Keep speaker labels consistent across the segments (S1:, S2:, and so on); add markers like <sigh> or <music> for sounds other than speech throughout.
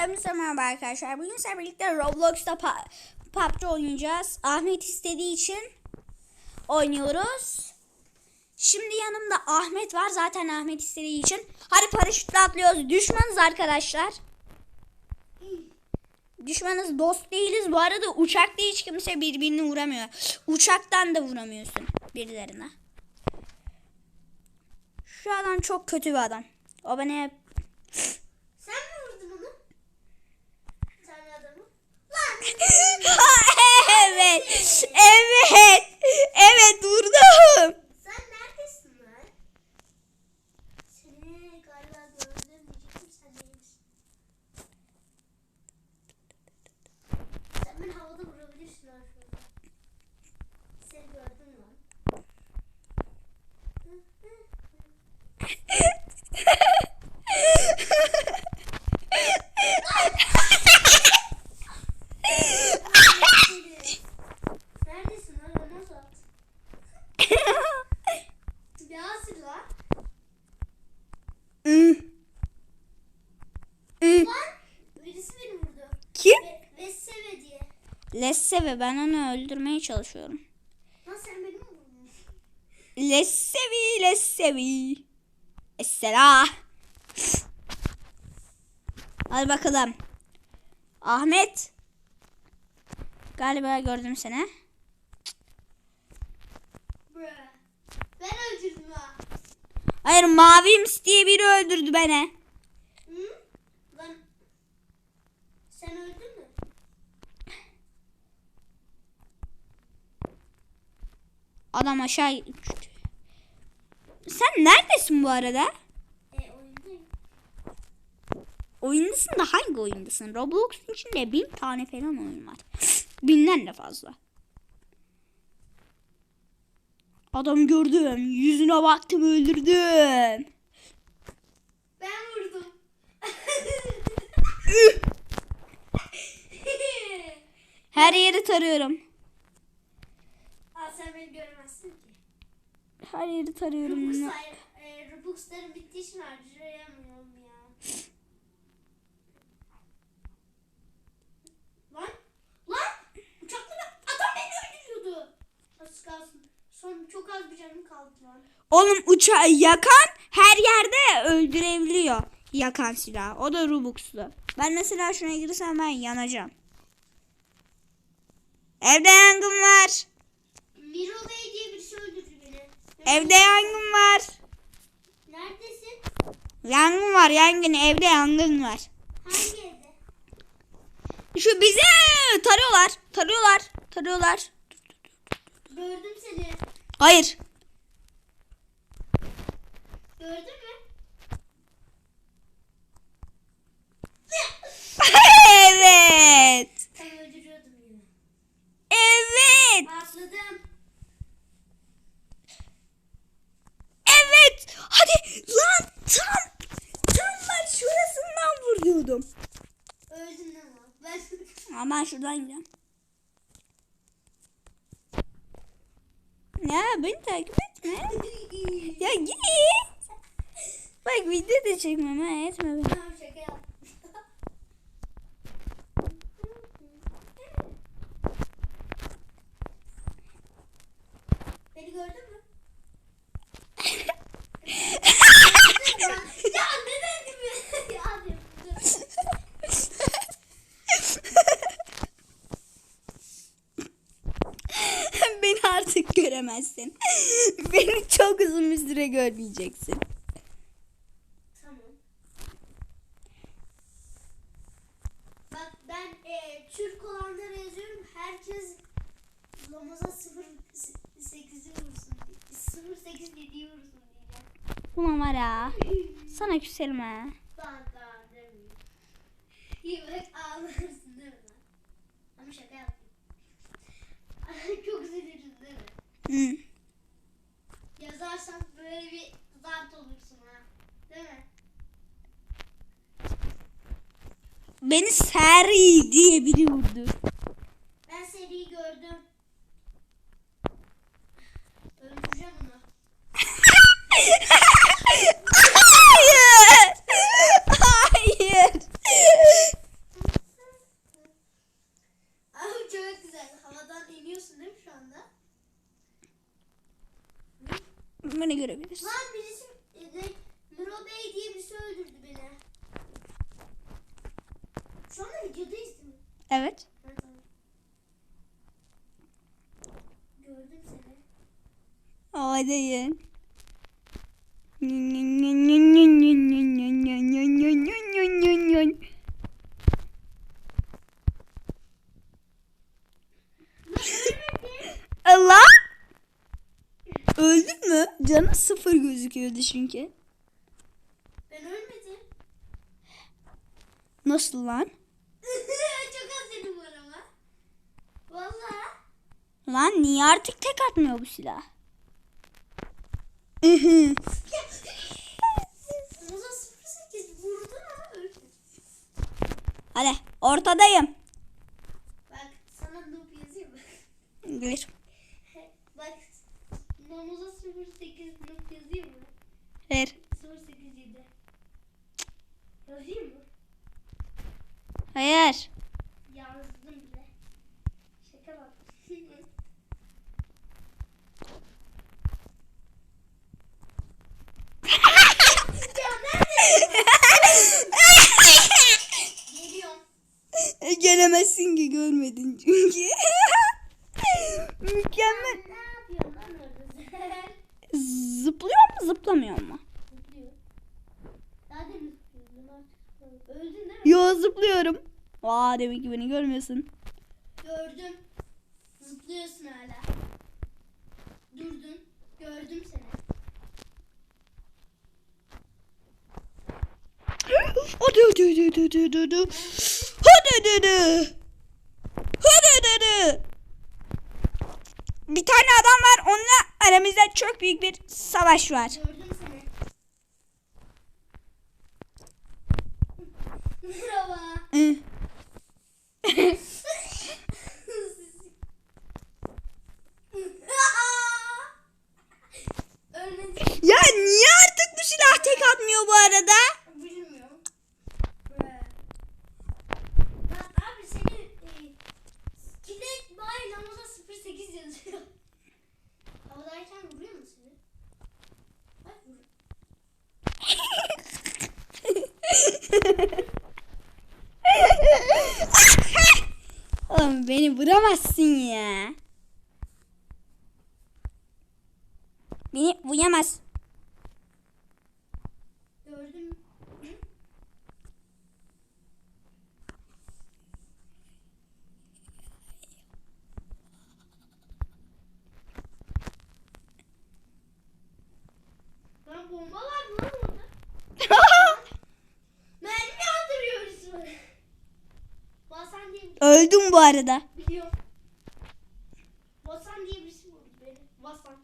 S1: Hepinize merhaba arkadaşlar. Bugün sizlerle birlikte Roblox'ta PUBG oynayacağız. Ahmet istediği için oynuyoruz. Şimdi yanımda Ahmet var. Zaten Ahmet istediği için. Hadi paraşütle atlıyoruz. Düşmanız arkadaşlar. Düşmanız dost değiliz. Bu arada uçakta hiç kimse birbirini vuramıyor. Uçaktan da vuramıyorsun birilerine. Şu adam çok kötü bir adam. O bana hep
S2: Sen mi vurdun onu? Sen adamı. Lan! <laughs>
S1: evet. Evet. Evet vurdum.
S2: Sen neredesin lan? Seni galiba gördüm diyecektim sen değilsin. Sen beni havada vurabilirsin lan şurada. Seni gördüm lan. Neredesin lan? Bana sat. Yasir lan.
S1: Hmm. Hmm.
S2: Lan birisi beni vurdu.
S1: Kim?
S2: Ve, ve seve diye.
S1: Lesseve ben onu öldürmeye çalışıyorum.
S2: Lan sen beni mi vurdun?
S1: Lessevi Lessevi. Essela. Hadi bakalım. Ahmet. Galiba gördüm seni.
S2: Ben öldürdüm ha.
S1: Hayır Mavims diye biri öldürdü beni.
S2: Hı? Lan sen öldün mü?
S1: Adam aşağı. Sen neredesin bu arada?
S2: E oyundayım.
S1: Oyundasın da hangi oyundasın? Roblox'un içinde bin tane falan oyun var. <laughs> Binden de fazla. Adam gördüm. Yüzüne baktım öldürdüm.
S2: Ben vurdum.
S1: Her yeri tarıyorum.
S2: Aa sen beni göremezsin ki.
S1: Her yeri tarıyorum.
S2: Robux, e, Robux'ların bittiği için harcayamıyorum ya. Lan! Lan! Uçakla adam beni öldürüyordu. Az kalsın. Son çok az bir canım kaldı lan.
S1: Oğlum uçağı yakan her yerde öldürebiliyor. Yakan silah. O da Robux'lu. Ben mesela şuna girsem ben yanacağım. Evde yangın var.
S2: Miro Bey diye birisi öldürdü beni.
S1: Evde yangın var.
S2: Neredesin?
S1: Yangın var yangın. Evde yangın var.
S2: Hangi evde?
S1: Şu bizi tarıyorlar. Tarıyorlar. Tarıyorlar.
S2: Gördüm seni.
S1: Hayır.
S2: Gördün mü? <laughs>
S1: evet.
S2: Tam öldürüyordum yine.
S1: Evet.
S2: Atladım.
S1: Evet. Hadi lan tam. Tam ben şurasından vuruyordum.
S2: Öldün ama. Ben <laughs>
S1: Ama ben şuradan gideceğim. Ya beni takip etme. <laughs> Ya git. Bak video da çekmem ha etme beni.
S2: Tamam şaka. <laughs> Beni gördün mü? <laughs> <laughs>
S1: beni artık göremezsin. <laughs> Beni çok uzun bir süre görmeyeceksin.
S2: Tamam. Bak ben e, Türk olanlara yazıyorum. Herkes Lamaza 08'i vursun. 08 7'yi vursun diyeceğim.
S1: Ulan var ya. Sana küselim ha.
S2: Bak ağlarsın değil mi? Ama şaka yaptım. Çok üzülürsün değil mi?
S1: Hı.
S2: Yazarsan böyle bir zart olursun ha. Değil mi?
S1: Beni Seri diye biri vurdu.
S2: Ben seriyi gördüm. Öldüreceğim onu.
S1: Hayır. Hayır. Evet.
S2: Ha, tamam. Gördüm seni.
S1: Hadi. Allah! Öldün mü? Canı sıfır gözüküyordu çünkü.
S2: Ben ölmedim.
S1: Nasıl lan? <laughs>
S2: Çok az dedim var ama. Valla.
S1: Lan niye artık tek atmıyor bu silah? <laughs>
S2: Muza 08 vurdu ama.
S1: Hadi ortadayım.
S2: Bak sana noob yazayım mı?
S1: Bir.
S2: Bak Namuza 08 noob yazayım mı?
S1: Ver.
S2: 087. Yazayım mı?
S1: Hayır.
S2: Yazdım bile. Şaka bak. <laughs> ya neredesin? Geliyorum.
S1: Gelemezsin ki görmedin çünkü. Mükemmel.
S2: Ne yapıyorsun lan orada sen?
S1: Zıplıyor mu zıplamıyor mu?
S2: Zıplıyor. Daha demin zıplıyordun artık. Öldün değil mi?
S1: Yo zıplıyorum. Aa demek ki beni görmüyorsun.
S2: Gördüm. Zıplıyorsun hala. Durdun. Gördüm seni. <gasps>
S1: Hadi hadi hadi hadi hadi hadi hadi. Hadi hadi hadi. Bir tane adam var onunla aramızda çok büyük bir savaş var.
S2: Gördüm seni. <laughs> Merhaba.
S1: Ya niye artık bu silah tek atmıyor bu arada?
S2: Bilmiyorum. Lan abi senin e, Kinet Bay Lamoza 08 yazıyor. Havadayken vuruyor mu seni? Bak. <laughs>
S1: Oğlum beni vuramazsın ya. Beni vuramaz.
S2: Gördüm. Hı? Lan bomba var mı lan orada? Mermi yağdırıyoruz bana. Basan diye
S1: Öldüm bu arada.
S2: biliyorum. Basan diye birisi vurdu beni. Basan.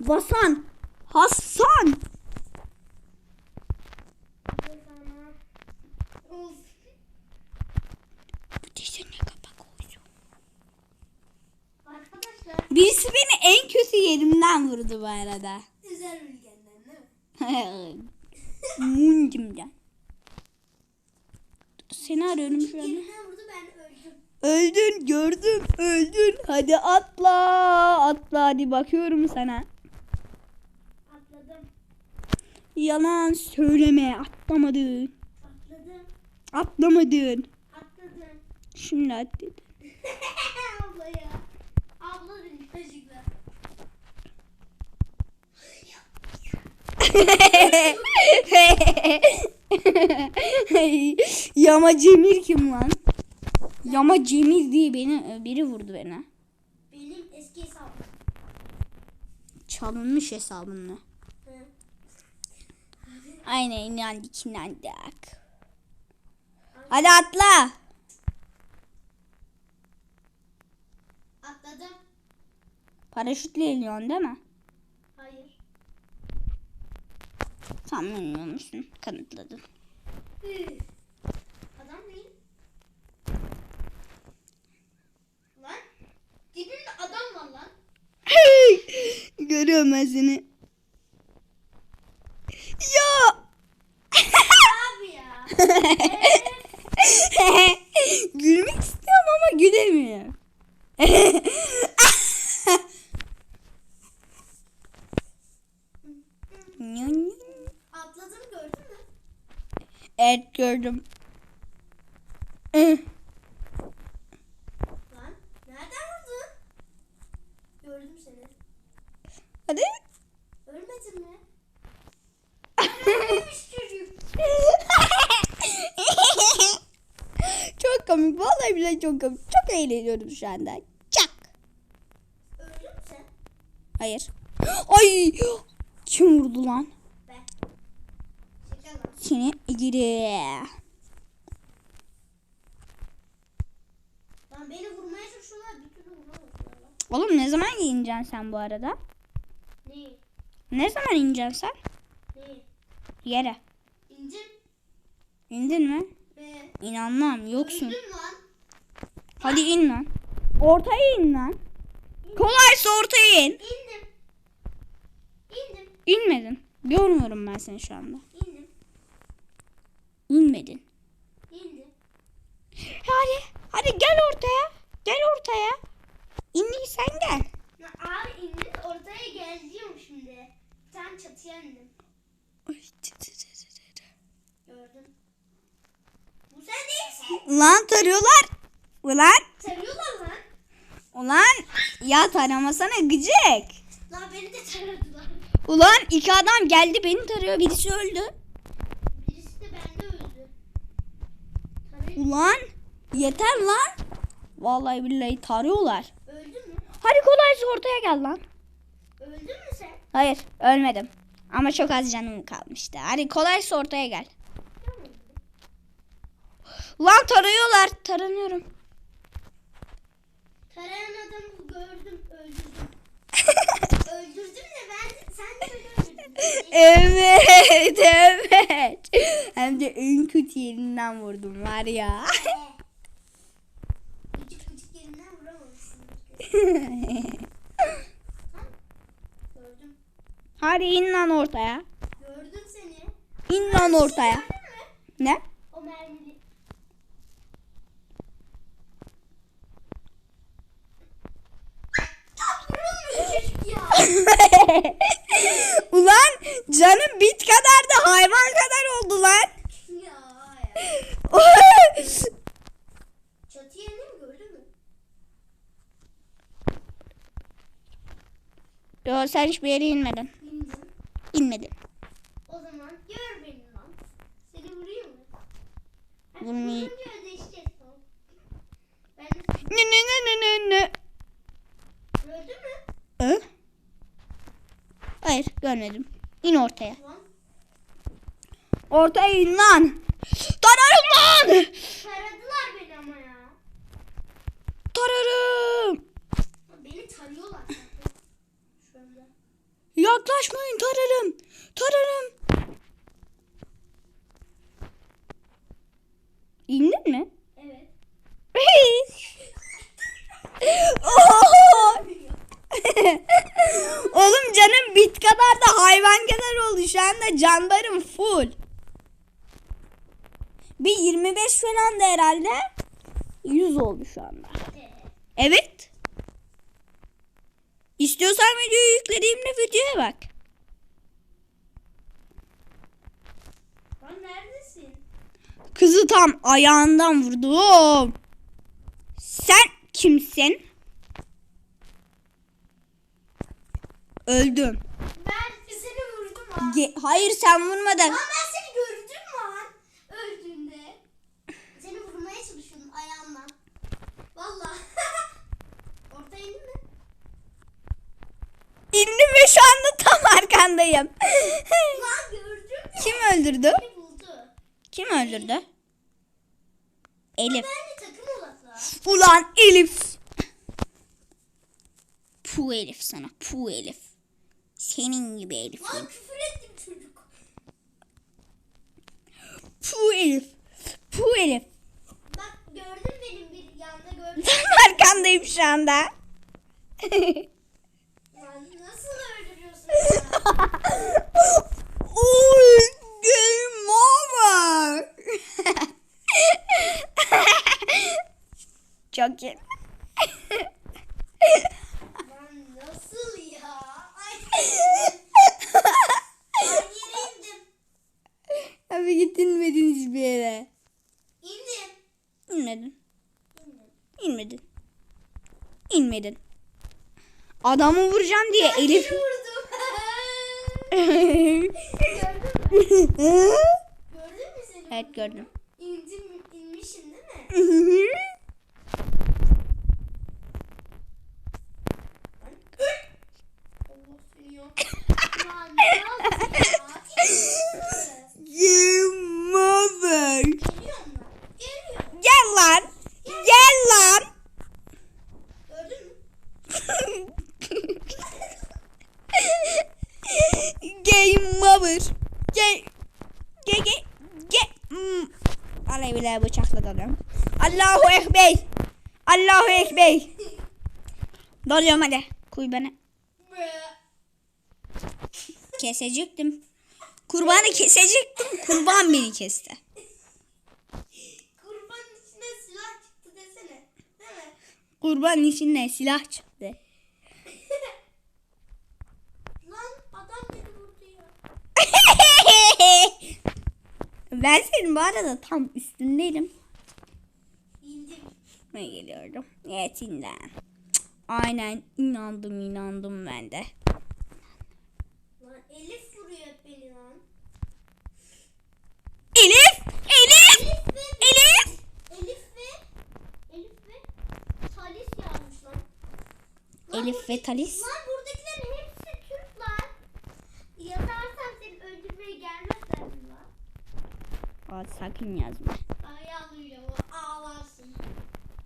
S1: Vasan. Hasan. Birisi beni en kötü yerimden vurdu bu arada.
S2: Özel ülkenden değil mi?
S1: Mundimden. Seni arıyorum şu anda.
S2: Yerine vurdu ben öldüm.
S1: Öldün gördüm öldün. Hadi atla atla hadi bakıyorum sana.
S2: Atladım.
S1: Yalan söyleme atlamadın.
S2: Atladım.
S1: Atlamadın.
S2: Atladım.
S1: Şimdi at <laughs> dedi.
S2: Abla ya. Abla dedim çocuklar.
S1: Yama Cemil kim lan? Yama Cemil diye beni biri vurdu beni.
S2: Benim eski hesabım.
S1: Çalınmış hesabımla. Aynen inandık inandık. Hadi atla.
S2: Atladım.
S1: Paraşütle iniyorsun değil mi?
S2: Hayır.
S1: Sen bilmiyor musun? Kanıtladın.
S2: Üf. Adam değil. Lan. Dibimde adam var lan.
S1: Görüyorum ben seni. Ya.
S2: Abi ya.
S1: Gülmek istiyorum ama gülemiyorum.
S2: Atladım gördün mü?
S1: evet gördüm. Ih.
S2: sensin mi? Neymiş çocuk?
S1: çok komik. Bile çok eğleniyorum şu anda. Çak.
S2: Öldün mü sen?
S1: Hayır. Ay. Kim vurdu lan?
S2: Ben.
S1: Seni gidi.
S2: Lan beni vurmaya çalışıyorlar bir türlü.
S1: Oğlum ne zaman ineceksin sen bu arada?
S2: Ne?
S1: Ne zaman ineceksin sen?
S2: Ne?
S1: Yere.
S2: İndim
S1: İndin mi?
S2: ve
S1: İnanmam yoksun.
S2: öldüm lan.
S1: Hadi in lan. Ortaya in lan. Kolaysa ortaya in.
S2: İndim. İndim.
S1: İnmedin. Görmüyorum ben seni şu anda.
S2: İndim.
S1: İnmedin.
S2: İndim.
S1: Hadi. Hadi gel ortaya. Gel ortaya. İndiysen gel.
S2: Ya abi indim ortaya geleceğim şimdi. Tane çatıya indim. Gördüm. Bu sen değilsin.
S1: Ulan tarıyorlar. Ulan.
S2: Sarıyorlar lan.
S1: Ulan. Ya taramasana gıcık.
S2: Lan beni de taradılar.
S1: Ulan iki adam geldi beni tarıyor. Birisi öldü.
S2: Birisi de bende öldü. Tarayın.
S1: Ulan. Yeter lan. Vallahi billahi tarıyorlar.
S2: Öldün mü?
S1: Hadi kolaysa ortaya gel lan.
S2: Öldün mü sen?
S1: Hayır ölmedim. Ama çok az canım kalmıştı. Hadi kolaysa ortaya gel.
S2: Tamam.
S1: Ulan tarıyorlar. Taranıyorum.
S2: Tarayan adamı gördüm, öldürdüm. <laughs> öldürdüm de ben sen de öldürdün.
S1: Evet evet. Hem de en kötü yerinden vurdum var ya.
S2: Gıcık gıcık yerinden vuramamışsın. <laughs> Gördüm.
S1: Hadi in lan ortaya.
S2: Gördüm seni.
S1: İn lan ortaya.
S2: Gördün mü?
S1: Ne?
S2: O mermili. Vurulmuyor çocuk ya. <laughs>
S1: Ulan canım bit kadar da hayvan kadar oldu lan.
S2: ya, <laughs> ya. Çatıya ne mi gördün mü?
S1: Yo sen hiçbir yere. İnmedin.
S2: O zaman gör beni lan. Seni vurayım mı? Ha,
S1: Vurmayayım.
S2: Vurunca ödeşeceğiz tamam. Ben de
S1: Ne ne ne ne ne ne.
S2: gördün mü?
S1: Hı? Hayır görmedim. İn ortaya.
S2: Lan
S1: İn lan. Tararım lan.
S2: taradılar beni ama ya.
S1: Tararım.
S2: Beni tarıyorlar.
S1: Yaklaşmayın tararım. Tararım. İndin mi?
S2: Evet. <laughs>
S1: Oğlum canım bit kadar da hayvan kadar oldu. Şu anda canlarım full. Bir 25 falan da herhalde 100 oldu şu anda. Evet. İstiyorsan videoyu yüklediğimde videoya bak.
S2: Lan neredesin?
S1: Kızı tam ayağından vurdum. Sen kimsin? Öldüm.
S2: Ben seni vurdum ha.
S1: Ge- Hayır sen vurmadın.
S2: Lan ben seni gördüm lan. Öldüğünde. Seni vurmaya çalışıyordum ayağımla. Valla. Orta indin mi?
S1: İndim ve şu anda tam arkandayım. Kim öldürdü? Kim öldürdü? Elif. Ulan Elif. Pu Elif sana. Pu Elif. Senin gibi Elif.
S2: Lan küfür ettim çocuk.
S1: Pu Elif. Pu Elif.
S2: Bak gördün benim bir yanda gördüm.
S1: Tam <laughs> arkandayım şu anda. <laughs>
S2: Lan nasıl öldürüyorsun ya?
S1: Oy, game over. Çok iyi.
S2: Lan nasıl ya? Ay. Ben yere indim.
S1: Abi gitmedin hiçbir yere.
S2: İndim.
S1: İnmedin.
S2: İndim.
S1: İnmedin. İnmedin. Adamı vuracağım diye
S2: Ben
S1: Elif.
S2: Gördün mü? Gördün mü seni?
S1: evet gördüm.
S2: İndim, inmişim değil mi? Allah seni ya. Ya ne yaptın ya?
S1: Game over.
S2: Geliyorum lan. Geliyorum.
S1: Gel lan. Gel lan.
S2: Gördün mü?
S1: Game over. Gel. Gel gel. Gel. Hmm. Vallahi billahi bıçakla dalıyorum. Allahu Ekber. Allahu Ekber. Dalıyorum hadi. Kuy bana. Kesecektim. Kurbanı kesecektim. Kurban beni kesti.
S2: Kurbanın içine silah çıktı desene. Değil mi?
S1: Kurbanın içinden silah çıktı.
S2: Lan adam beni vurdu ya. <laughs>
S1: ben senin bu arada tam üstündeydim. Ne geliyordum? Yetinden. Aynen inandım inandım ben de.
S2: Lan Elif vuruyor beni lan.
S1: Elif! Elif!
S2: Elif ve
S1: Elif!
S2: Elif ve Elif ve Talis yazmış lan. Lan
S1: Elif ve Talis.
S2: Lan buradakilerin hepsi Türk lan. Yazarsam seni öldürmeye gelmezler mi lan?
S1: Aa, sakın yazma.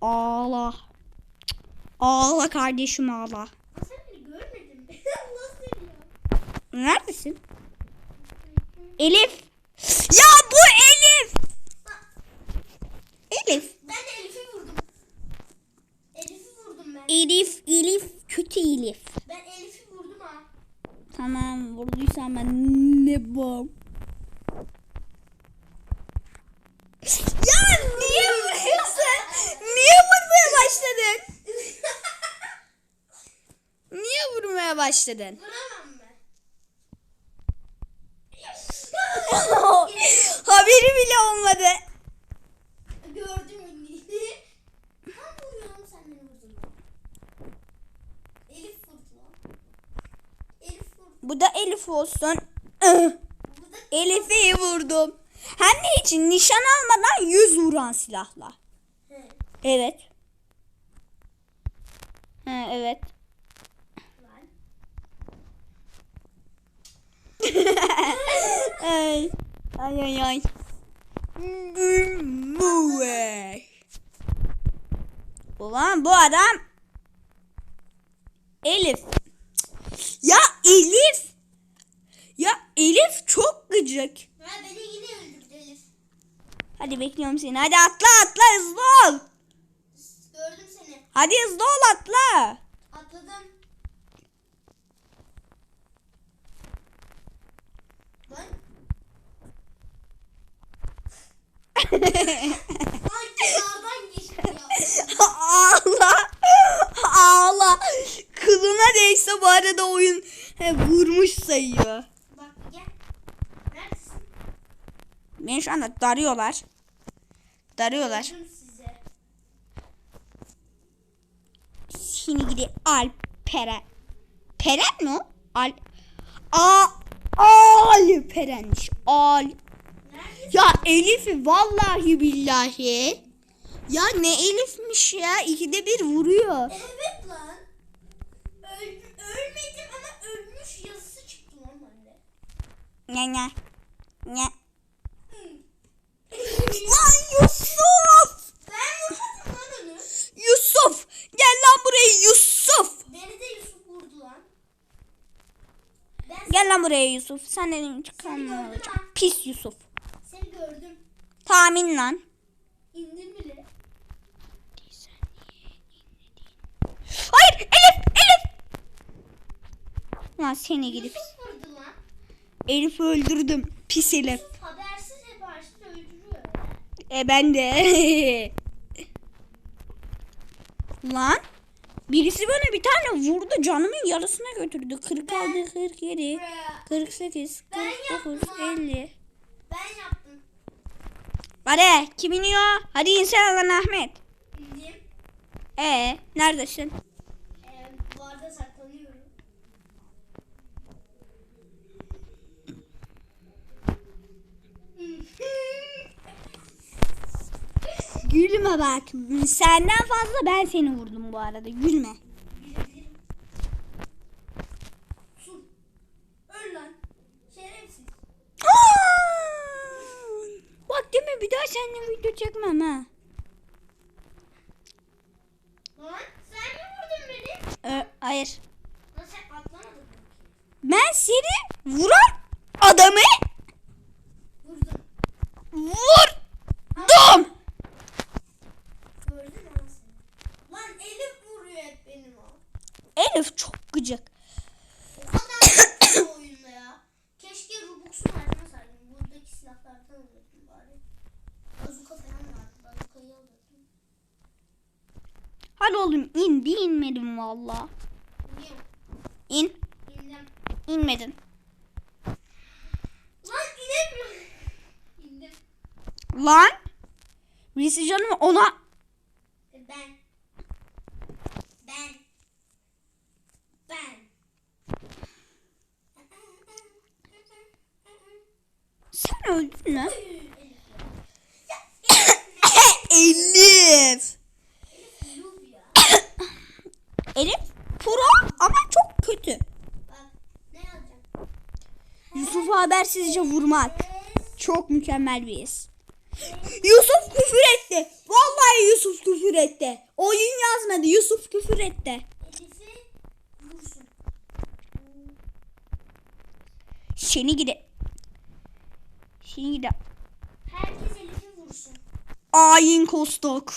S1: Ağla. Ağla kardeşim ağla.
S2: Sen beni görmedin mi? <laughs> Nasıl ya?
S1: Neredesin? Elif. Ya bu Elif. Elif.
S2: Ben de Elif'i vurdum. Elif'i vurdum ben.
S1: Elif, Elif, kötü Elif.
S2: Ben Elif'i vurdum ha.
S1: Tamam vurduysan ben ne bom. Ya niye vuruyorsun? Niye vurmaya başladın? Niye vurmaya başladın?
S2: Ben. <laughs>
S1: Haberi bile olmadı.
S2: Gördüm ünlüyü. <laughs> Tam vuruyorum sen beni vurdun. Elif vurdu. Elif vurdu.
S1: Bu da Elif olsun. <laughs> Elif'i vurdum. Hem ne için? Nişan almadan yüz vuran silahla.
S2: He,
S1: Evet. Ha, evet. Ay. Ay ay. Ulan bu adam Elif. Ya Elif. Ya Elif çok gıcık.
S2: Ha beni yine öldürdü Elif.
S1: Hadi bekliyorum seni. Hadi atla atla hızlı ol.
S2: Gördüm seni.
S1: Hadi hızlı ol atla.
S2: Atladım. Lan. Ay kenardan geçti ya.
S1: Ağla. Ağla. Kılına değse bu arada oyun he, vurmuş sayıyor.
S2: Bak gel. Neredesin?
S1: Beni şu anda darıyorlar. Darıyorlar. Seni gidi Alperen. Peren mi o? Al. Alperen'miş. Al. Ya Elif vallahi billahi. Ya ne Elif'miş ya. İkide bir vuruyor.
S2: Evet lan. Öl ölmedim ama ölmüş yazısı çıktı bende.
S1: Ne ne. Ne. Lan Yusuf.
S2: Ben vurmadım lan onu.
S1: Yusuf. Gel lan buraya Yusuf.
S2: Beni de Yusuf vurdu lan. Ben
S1: Gel lan buraya Yusuf. Sen dedim çıkarma olacak. Pis Yusuf. Tahmin lan.
S2: İndim bile.
S1: Hayır Elif Elif. Lan seni gidip
S2: Yusuf vurdu lan.
S1: Elif'i öldürdüm. Pis Elif.
S2: Yusuf habersiz yaparsın öldürüyor. ya.
S1: E ben de. <laughs> Lan. Birisi bana bir tane vurdu. Canımın yarısına götürdü. 46, 47,
S2: Bre.
S1: 48,
S2: Ben
S1: 49,
S2: yaptım ha.
S1: 50.
S2: Ben yaptım.
S1: Hadi kim iniyor? Hadi insan lan Ahmet.
S2: İndim.
S1: Ee neredesin?
S2: Ee, bu arada.
S1: Gülme bak. Senden fazla ben seni vurdum bu arada. Gülme. Hadi oğlum in. Bir inmedim valla. İn.
S2: İndim.
S1: İnmedin.
S2: Lan inemiyorum. İndim.
S1: Lan. Birisi canım ona
S2: E Ben. Ben. Ben.
S1: sen öldün mü? <coughs>
S2: Elif ya.
S1: Elif.
S2: Yuh ya.
S1: Elif pro ama çok kötü. Yusuf'u habersizce vurmak. Çok mükemmel bir his. Yusuf küfür etti. Vallahi Yusuf küfür etti. Oyun yazmadı. Yusuf küfür etti. Seni gide. Seni gide.
S2: Herkes Elif'i vursun.
S1: Ayin kostok.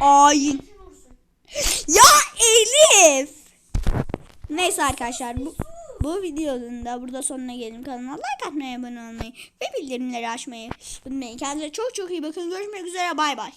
S1: Ayin. Ya Elif. Neyse arkadaşlar bu bu videonun da burada sonuna gelin. Kanalıma like atmayı, abone olmayı ve bildirimleri açmayı unutmayın. Kendinize çok çok iyi bakın. Görüşmek üzere. Bay bay.